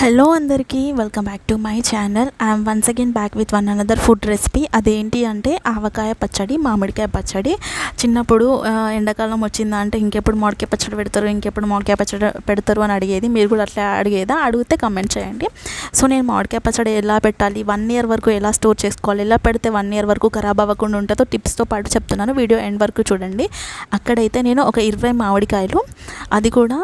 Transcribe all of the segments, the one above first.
Hello అందరికీ welcome back to my channel. I'm once again back with one another food recipe. అదేంటి అంటే ఆవకాయ పచ్చడి మామిడికాయ పచ్చడి. చిన్నప్పుడు ఎండాకాలం వచ్చిందా అంటే ఇంకెప్పుడు మామిడికాయ పచ్చడి పెడతారు ఇంకెప్పుడు మామిడికాయ పచ్చడి పెడతారు అని అడిగేది. మీరు కూడా అట్లా అడిగేదా? అడిగితే కమెంట్ చేయండి. సో నేను మామిడికాయ పచ్చడి ఎలా పెట్టాలి వన్ ఇయర్ వరకు ఎలా స్టోర్ చేసుకోవాలి ఎలా పెడితే వన్ ఇయర్ వరకు ఖరాబ్ అవ్వకుండా ఉంటుందో టిప్స్తో పాటు చెప్తున్నాను. వీడియో ఎండ్ వరకు చూడండి. అక్కడైతే నేను ఒక ఇరవై మామిడికాయలు అది కూడా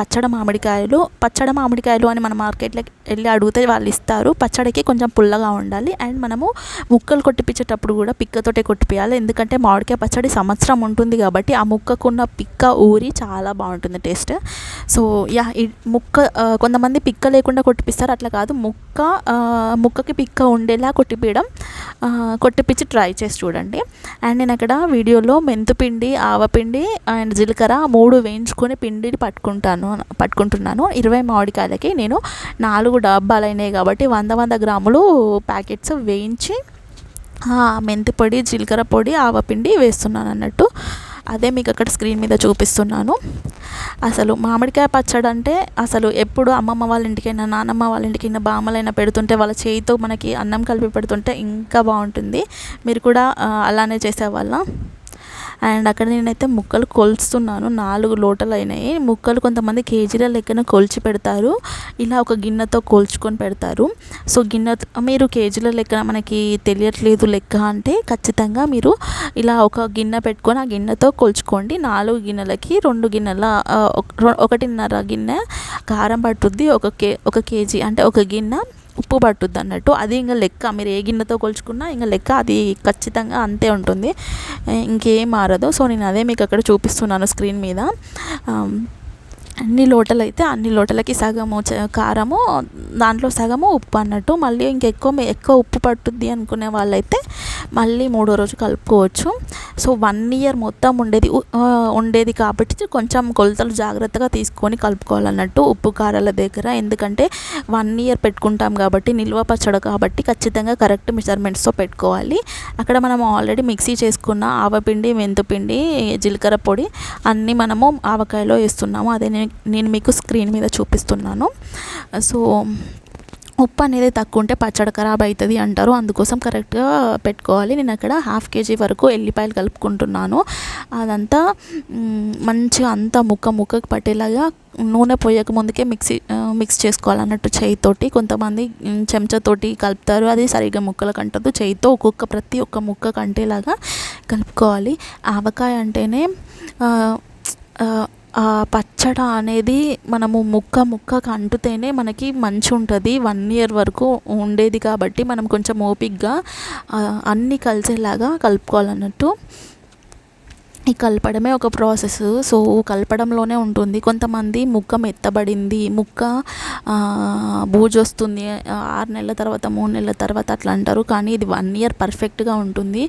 పచ్చడి మామిడికాయలు పచ్చడి మామిడికాయలు అని మన మార్కెట్లోకి వెళ్ళి అడిగితే వాళ్ళు ఇస్తారు. పచ్చడికి కొంచెం పుల్లగా ఉండాలి. అండ్ మనము ముక్కలు కొట్టిపించేటప్పుడు కూడా పిక్కతోటే కొట్టిపియాలి. ఎందుకంటే మామిడికాయ పచ్చడి సంవత్సరం ఉంటుంది కాబట్టి ఆ ముక్కకున్న పిక్క ఊరి చాలా బాగుంటుంది టేస్ట్. సో యా ముక్క కొంతమంది పిక్క లేకుండా కొట్టిపిస్తారు. అట్లా కాదు. ముక్క ముక్కకి పిక్క ఉండేలా కొట్టిపీయడం కొట్టిపించి ట్రై చేసి చూడండి. అండ్ నేను అక్కడ వీడియోలో మెంతుపిండి ఆవపిండి అండ్ జీలకర్ర మూడు వేయించుకొని పిండిని పట్టుకుంటాను పట్టుకుంటున్నాను. ఇరవై మామిడికాయలకి నేను నాలుగు డబ్బాలు అయినాయి కాబట్టి వంద వంద గ్రాములు ప్యాకెట్స్ వేయించి మెంతి పొడి జీలకర్ర పొడి ఆవపిండి వేస్తున్నాను అన్నట్టు. అదే మీకు అక్కడ స్క్రీన్ మీద చూపిస్తున్నాను. అసలు మామిడికాయ పచ్చడి అంటే అసలు ఎప్పుడు అమ్మమ్మ వాళ్ళ ఇంటికైనా నానమ్మ వాళ్ళ ఇంటికైనా బామ్మలైనా పెడుతుంటే వాళ్ళ చేయితో మనకి అన్నం కలిపి పెడుతుంటే ఇంకా బాగుంటుంది. మీరు కూడా అలానే చేసేవాళ్ళ? అండ్ అక్కడ నేనైతే ముక్కలు కొలుస్తున్నాను. నాలుగు లోటలు అయినాయి ముక్కలు కొంతమంది కేజీల లెక్కన కొలిచి పెడతారు. ఇలా ఒక గిన్నెతో కొల్చుకొని పెడతారు. సో గిన్నె మీరు కేజీల లెక్కన మనకి తెలియట్లేదు లెక్క అంటే ఖచ్చితంగా మీరు ఇలా ఒక గిన్నె పెట్టుకొని ఆ గిన్నెతో కొలుచుకోండి. నాలుగు గిన్నెలకి రెండు గిన్నెల ఒకటిన్నర గిన్నె కారం పట్టుద్ది. ఒక కే ఒక కేజీ అంటే ఒక గిన్నె ఉప్పు పట్టుద్ది అన్నట్టు. అది ఇంకా లెక్క మీరు ఏ గిన్నెతో కొలుచుకున్నా ఇంకా లెక్క అది ఖచ్చితంగా అంతే ఉంటుంది. ఇంకేం మారదు. సో నేను అదే మీకు అక్కడ చూపిస్తున్నాను స్క్రీన్ మీద. అన్ని లోటలు అయితే అన్ని లోటలకి సగము చ- కారము దాంట్లో సగము ఉప్పు అన్నట్టు. మళ్ళీ ఇంకెక్కువ మే- ఎక్కువ ఉప్పు పట్టుద్ది అనుకునే వాళ్ళైతే మళ్ళీ మూడో రోజు కలుపుకోవచ్చు. సో వన్ ఇయర్ మొత్తం ఉండేది ఉండేది కాబట్టి కొంచెం కొలతలు జాగ్రత్తగా తీసుకొని కలుపుకోవాలన్నట్టు ఉప్పు కారాల దగ్గర. ఎందుకంటే వన్ ఇయర్ పెట్టుకుంటాం కాబట్టి నిల్వ పచ్చడి కాబట్టి ఖచ్చితంగా కరెక్ట్ మెజర్మెంట్స్తో పెట్టుకోవాలి. అక్కడ మనం ఆల్రెడీ మిక్సీ చేసుకున్న ఆవపిండి మెంతుపిండి జీలకర్ర పొడి అన్నీ మనము ఆవకాయలో వేస్తున్నాము. అదే నేను నేను మీకు స్క్రీన్ మీద చూపిస్తున్నాను. సో ఉప్పు అనేది తక్కువ ఉంటే పచ్చడి ఖరాబ్ అవుతుంది అంటారు. అందుకోసం కరెక్ట్గా పెట్టుకోవాలి. నేను అక్కడ హాఫ్ కేజీ వరకు ఎల్లిపాయలు కలుపుకుంటున్నాను. అదంతా మంచిగా అంతా ముక్క ముక్కకు పట్టేలాగా నూనె పోయక ముందుకే మిక్సీ మిక్స్ చేసుకోవాలన్నట్టు చేయితోటి కొంతమంది చెంచాతోటి కలుపుతారు. అది సరిగ్గా ముక్కలకు అంటదు చేయితో ఒక్కొక్క ప్రతి ఒక్క ముక్కకు అంటేలాగా కలుపుకోవాలి. ఆవకాయ అంటేనే పచ్చడ అనేది మనము ముక్క ముక్కకు అంటుతేనే మనకి మంచి ఉంటుంది వన్ ఇయర్ వరకు ఉండేది కాబట్టి మనం కొంచెం ఓపిక్గా అన్నీ కలిసేలాగా కలుపుకోవాలన్నట్టు. ఈ కలపడమే ఒక ప్రాసెస్. సో కలపడంలోనే ఉంటుంది. కొంతమంది ముక్క మెత్తబడింది ముక్క బూజు వస్తుంది ఆరు నెలల తర్వాత మూడు నెలల తర్వాత అట్లా అంటారు. కానీ ఇది వన్ ఇయర్ పర్ఫెక్ట్గా ఉంటుంది.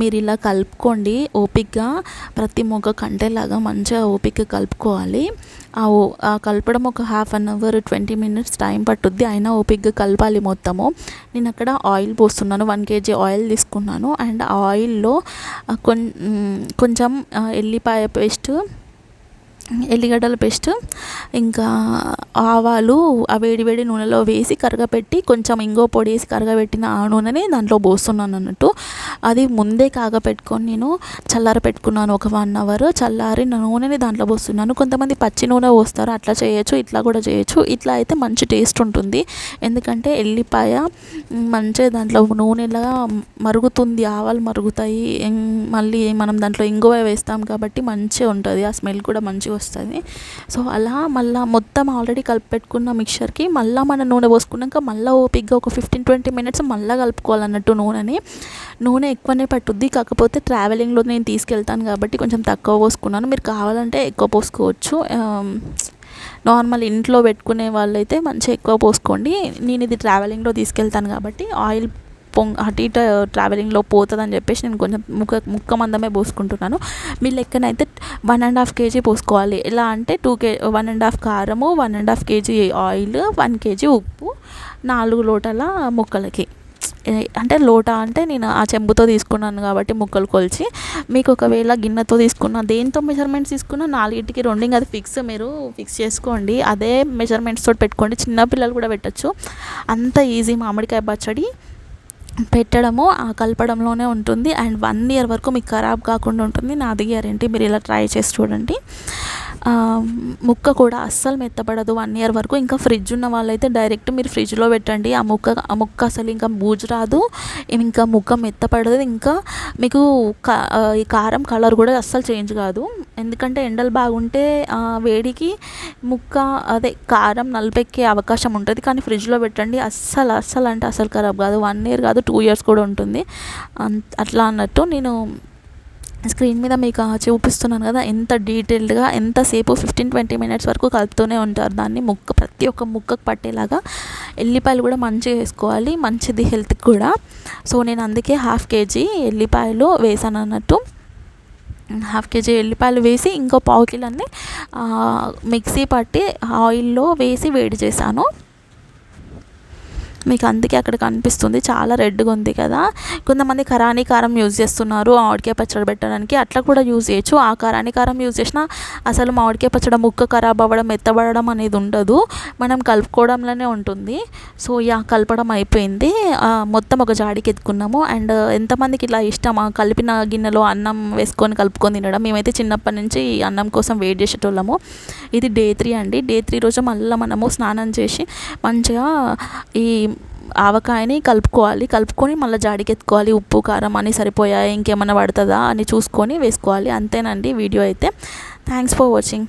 మీరు ఇలా కలుపుకోండి. ఓపిక్గా ప్రతి ముక్క కంటేలాగా మంచిగా ఓపిక కలుపుకోవాలి. కలపడం ఒక half an hour twenty minutes time పట్టుద్ది. అయినా ఓపిక్గా కలపాలి మొత్తము. నేను అక్కడ ఆయిల్ పోస్తున్నాను. వన్ కేజీ ఆయిల్ తీసుకున్నాను. అండ్ ఆ ఆయిల్లో కొంచెం ఎల్లిపాయ పేస్ట్ ఎల్లిగడ్డల పేస్ట్ ఇంకా ఆవాలు ఆ వేడి వేడి నూనెలో వేసి కరగపెట్టి కొంచెం ఇంగో పొడి వేసి కరగబెట్టిన ఆ నూనెని దాంట్లో పోస్తున్నాను అన్నట్టు. అది ముందే కాగపెట్టుకొని నేను చల్లార పెట్టుకున్నాను ఒక వన్ అవర్. చల్లారి నూనెని దాంట్లో పోస్తున్నాను. కొంతమంది పచ్చి నూనె పోస్తారు. అట్లా చేయొచ్చు ఇట్లా కూడా చేయొచ్చు. ఇట్లా అయితే మంచి టేస్ట్ ఉంటుంది. ఎందుకంటే ఎల్లిపాయ మంచిగా దాంట్లో నూనెలా మరుగుతుంది ఆవాలు మరుగుతాయి. మళ్ళీ మనం దాంట్లో ఇంగువ వేస్తాం కాబట్టి మంచిగా ఉంటుంది. ఆ స్మెల్ కూడా మంచిగా వస్తుంది. సో అలా మళ్ళీ మొత్తం ఆల్రెడీ కలిపి పెట్టుకున్న మిక్చర్కి మళ్ళీ మన నూనె పోసుకున్నాక మళ్ళీ ఓపిక్గా ఒక ఫిఫ్టీన్ ట్వంటీ మినిట్స్ మళ్ళీ కలుపుకోవాలన్నట్టు నూనెని. నూనె ఎక్కువనే పట్టుద్ది. కాకపోతే ట్రావెలింగ్లో నేను తీసుకెళ్తాను కాబట్టి కొంచెం తక్కువ పోసుకున్నాను. మీరు కావాలంటే ఎక్కువ పోసుకోవచ్చు. నార్మల్ ఇంట్లో పెట్టుకునే వాళ్ళైతే మంచిగా ఎక్కువ పోసుకోండి. నేను ఇది ట్రావెలింగ్లో తీసుకెళ్తాను కాబట్టి ఆయిల్ పొంగ్ అటు ఇటు ట్రావెలింగ్లో పోతుందని చెప్పేసి నేను కొంచెం ముక్క ముక్క మందమే పోసుకుంటున్నాను. మీ లెక్కనైతే వన్ అండ్ హాఫ్ కేజీ పోసుకోవాలి. ఎలా అంటే two K one and half కారము one and half KG oil one KG ఉప్పు నాలుగు లోటల ముక్కలకి. అంటే లోటా అంటే నేను ఆ చెంబుతో తీసుకున్నాను కాబట్టి ముక్కలు కొలిచి. మీకు ఒకవేళ గిన్నెతో తీసుకున్న దేంతో మెజర్మెంట్స్ తీసుకున్నా నాలుగింటికి రెండు అది ఫిక్స్ మీరు ఫిక్స్ చేసుకోండి. అదే మెజర్మెంట్స్ తోటి పెట్టుకోండి. చిన్నపిల్లలు కూడా పెట్టచ్చు. అంత ఈజీ మామిడికాయ పచ్చడి. పెట్టడము ఆ కలపడంలోనే ఉంటుంది. అండ్ వన్ ఇయర్ వరకు మీకు ఖరాబ్ కాకుండా ఉంటుంది. నా గ్యారంటీ మీరు ఇలా ట్రై చేసి చూడండి. ముక్క కూడా అస్సలు మెత్తపడదు వన్ ఇయర్ వరకు. ఇంకా ఫ్రిడ్జ్ ఉన్న వాళ్ళైతే డైరెక్ట్ మీరు ఫ్రిడ్జ్లో పెట్టండి. ఆ ముక్క ఆ ముక్క అసలు ఇంకా బూజు రాదు. ఇంకా ముక్క మెత్తపడదు. ఇంకా మీకు ఈ కారం కలర్ కూడా అస్సలు చేంజ్ కాదు. ఎందుకంటే ఎండలు బాగుంటే వేడికి ముక్క అదే కారం నలిపెక్కే అవకాశం ఉంటుంది. కానీ ఫ్రిడ్జ్లో పెట్టండి. అస్సలు అస్సలు అంటే అసలు ఖరాబ్ కాదు. వన్ ఇయర్ కాదు టూ ఇయర్స్ కూడా ఉంటుంది. అన్- అట్లా అన్నట్టు నేను స్క్రీన్ మీద మీకు చూపిస్తున్నాను కదా ఎంత డీటెయిల్డ్గా ఎంతసేపు ఫిఫ్టీన్ ట్వంటీ మినిట్స్ వరకు కలుపుతూనే ఉంటారు. దాన్ని ముక్క ప్రతి ఒక్క ముక్కకు పట్టేలాగా ఎల్లిపాయలు కూడా మంచిగా వేసుకోవాలి. మంచిది హెల్త్కి కూడా. సో నేను అందుకే హాఫ్ కేజీ ఎల్లిపాయలు వేసాను అన్నట్టు. హాఫ్ కేజీ ఎల్లిపాయలు వేసి ఇంకో పావు కిలోని మిక్సీ పట్టి ఆయిల్లో వేసి వేడి చేశాను. మీకు అందుకే అక్కడ కనిపిస్తుంది. చాలా రెడ్గా ఉంది కదా. కొంతమంది కరాని కారం యూజ్ చేస్తున్నారు. మామిడికాయ పచ్చడి పెట్టడానికి అట్లా కూడా యూజ్ చేయొచ్చు. ఆ కరాని కారం యూజ్ చేసినా అసలు మామిడికాయ పచ్చడి ముక్క ఖరాబ్ అవ్వడం మెత్తబడడం అనేది ఉండదు. మనం కలుపుకోవడంలోనే ఉంటుంది. సో యా కలపడం అయిపోయింది. మొత్తం ఒక జాడికి ఎత్తుకున్నాము. అండ్ ఎంతమందికి ఇట్లా ఇష్టమా కలిపిన గిన్నెలో అన్నం వేసుకొని కలుపుకొని తినడం. మేమైతే చిన్నప్పటి నుంచి ఈ అన్నం కోసం వెయిట్ చేసేటోళ్ళము. ఇది డే త్రీ అండి. డే త్రీ రోజు మళ్ళీ మనము స్నానం చేసి మంచిగా ఈ ఆవకాయని కలుపుకోవాలి. కలుపుకొని మళ్ళీ జాడికి ఎత్తుకోవాలి ఉప్పు కారం అని సరిపోయాయి? ఇంకేమైనా పడుతుందా? అని చూసుకొని వేసుకోవాలి. అంతేనండి వీడియో అయితే. Thanks for watching